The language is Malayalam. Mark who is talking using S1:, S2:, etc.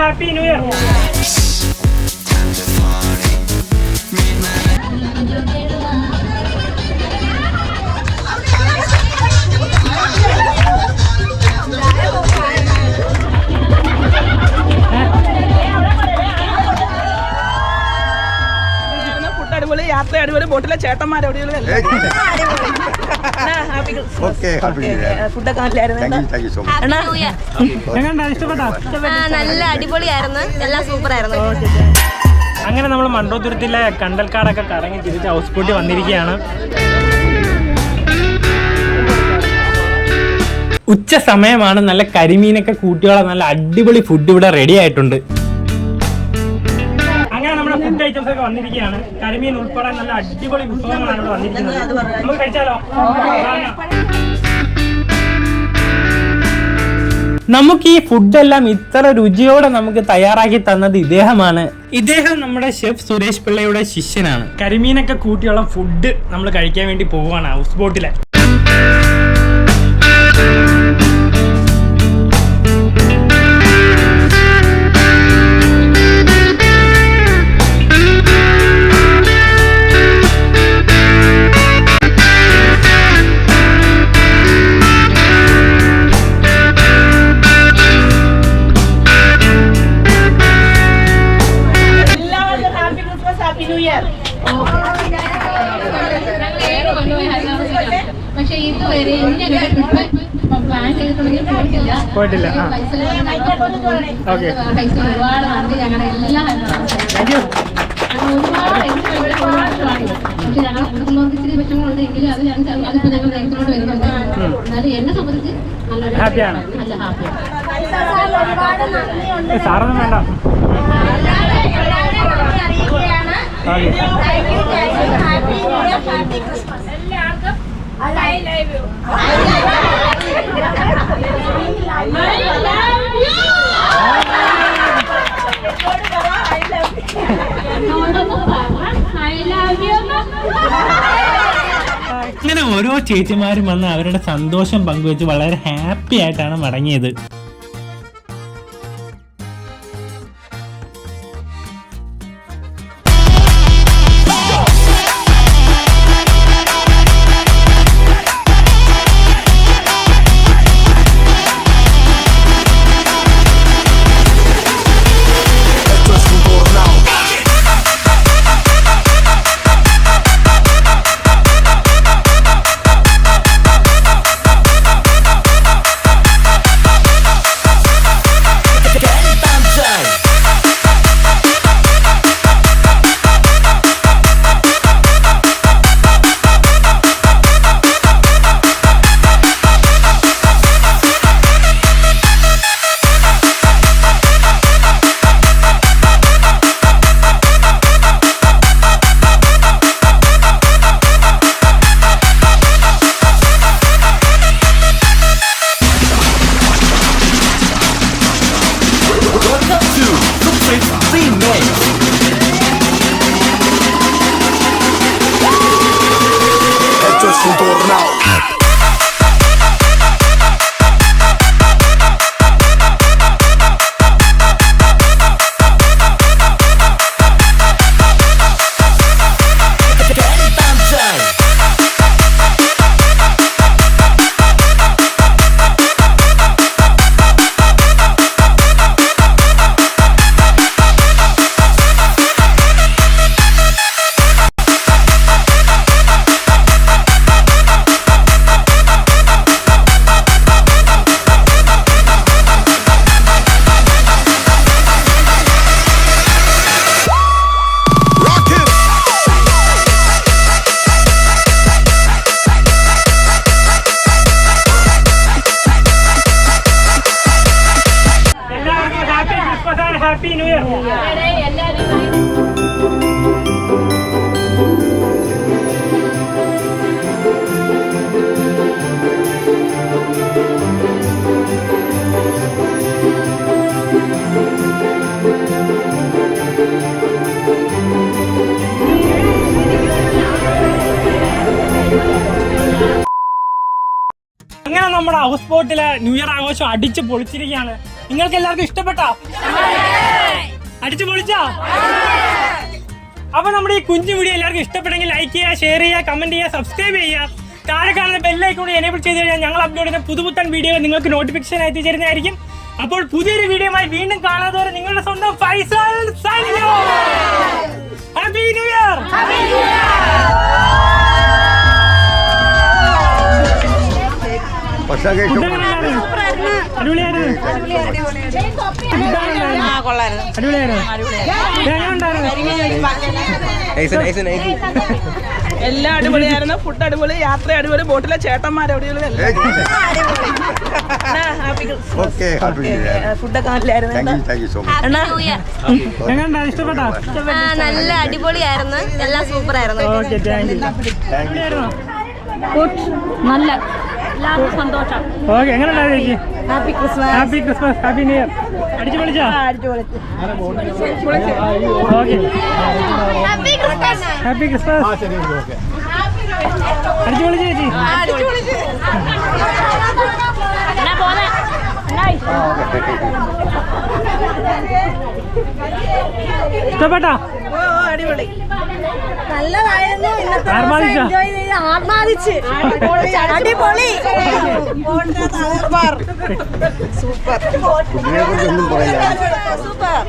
S1: ഹാപ്പി ന്യൂ ഇയർ
S2: ബോട്ടിലെ ചേട്ടന്മാർ ഫുഡൊക്കെ നല്ലായിരുന്നു.
S3: നല്ല അടിപൊളിയായിരുന്നു. എല്ലാം സൂപ്പർ ആയിരുന്നു
S1: അങ്ങനെ നമ്മൾ മണ്ടോതുരത്തിലെ കണ്ടൽക്കാടൊക്കെ കറങ്ങി തിരിച്ച് ഹൗസ് ബോട്ടിൽ വന്നിരിക്കുകയാണ്. ഉച്ച സമയമാണ് നല്ല കരിമീനൊക്കെ കൂട്ടിയോളം നല്ല അടിപൊളി ഫുഡ് ഇവിടെ റെഡി ആയിട്ടുണ്ട്. ഫുഡ് ഐറ്റംസ് ഒക്കെ വന്നിരിക്കുകയാണ്. കരിമീൻ ഉൾപ്പെടെ നല്ല അടിപൊളി വിഭവങ്ങളാണ് ഇവിടെ വന്നിരിക്കുന്നത്. നമുക്ക് കഴിച്ചാലോ? നമുക്ക് ഈ ഫുഡെല്ലാം ഇത്ര രുചിയോടെ നമുക്ക് തയ്യാറാക്കി തന്നത് ഇദ്ദേഹമാണ്. ഇദ്ദേഹം നമ്മുടെ ഷെഫ് സുരേഷ് പിള്ളയുടെ ശിഷ്യനാണ്. കരിമീനൊക്കെ കൂട്ടിയുള്ള ഫുഡ് നമ്മൾ കഴിക്കാൻ വേണ്ടി പോവുകയാണ് ഹൗസ് ബോട്ടിലെ
S4: പക്ഷെ ഇതുവരെ ഇങ്ങനെ ട്രിപ്പ് പ്ലാൻ ചെയ്തിട്ടുണ്ടെങ്കിൽ പോയിട്ടില്ല. ഒരുപാട് ഞങ്ങളുടെ എല്ലാ പക്ഷെ ഞങ്ങൾ കുടുംബങ്ങൾക്ക് ഇച്ചിരി വിഷമമുണ്ട് എങ്കിലും അത് ഞങ്ങൾ അതിപ്പോ ഞങ്ങൾ ദൈവത്തിനോട് വരുന്നുണ്ട്. എന്നാലും എന്നെ സംബന്ധിച്ച് നല്ല
S1: ഹാപ്പിയാണ്
S4: നല്ല ഹാപ്പിയാണ്
S1: സാറൊന്നും വേണ്ട. ഇങ്ങനെ ഓരോ ചേച്ചിമാരും വന്ന് അവരുടെ സന്തോഷം പങ്കുവെച്ച് വളരെ ഹാപ്പി ആയിട്ടാണ് മടങ്ങിയത്. away. നമ്മുടെ ഹൗസ് ബോട്ടിലെ ന്യൂ ഇയർ ആഘോഷം അടിച്ച് പൊളിച്ചിരിക്കുകയാണ്. നിങ്ങൾക്ക് എല്ലാവർക്കും ഇഷ്ടപ്പെട്ടോ? അടിച്ചു പൊളിച്ചോ? അപ്പൊ നമ്മുടെ ഈ കുഞ്ഞു വീഡിയോ എല്ലാവർക്കും ഇഷ്ടപ്പെട്ടെങ്കിൽ ലൈക്ക് ചെയ്യുക ഷെയർ ചെയ്യുക കമന്റ് ചെയ്യുക സബ്സ്ക്രൈബ് ചെയ്യുക. താഴെ കാണുന്ന ബെല്ലൈക്കൂടെ എനേബിൾ ചെയ്ത് കഴിഞ്ഞാൽ ഞങ്ങൾ അപ്ലോഡ് ചെയ്യുന്ന പുതുപുത്തൻ വീഡിയോ നിങ്ങൾക്ക് നോട്ടിഫിക്കേഷൻ എത്തിച്ചേരുന്നതായിരിക്കും അപ്പോൾ പുതിയൊരു വീഡിയോയുമായി വീണ്ടും കാണാതെ നിങ്ങളുടെ സ്വന്തം ഫൈസൽ ഹാപ്പി ന്യൂ ഇയർ
S2: എല്ലാം അടിപൊളിയായിരുന്നു. ഫുഡ് അടിപൊളി യാത്ര അടിപൊളി ബോട്ടിലെ ചേട്ടന്മാർ ഫുഡൊക്കെ നല്ലായിരുന്നു
S3: നല്ല അടിപൊളിയായിരുന്നു. എല്ലാം
S1: യു
S4: നല്ല.
S1: ഓക്കെ എങ്ങനെ ഉണ്ടായിരുന്നു ചേച്ചി?
S2: Happy Christmas
S1: happy Christmas happy new year അടിച്ചു പൊളിച്ചോ? ഓക്കെ. ഹാപ്പി ക്രിസ്മസ് അടിച്ചു പൊളിച്ചു ചേച്ചി? ഇഷ്ടപ്പെട്ടോ?
S2: അടിപൊളി.
S3: നല്ലതായിരുന്നു. ഇന്നത്തെ എൻജോയ് ചെയ്ത് ആർമാദിച്ച് അടിപൊളി.
S5: സൂപ്പർ.
S3: സൂപ്പർ.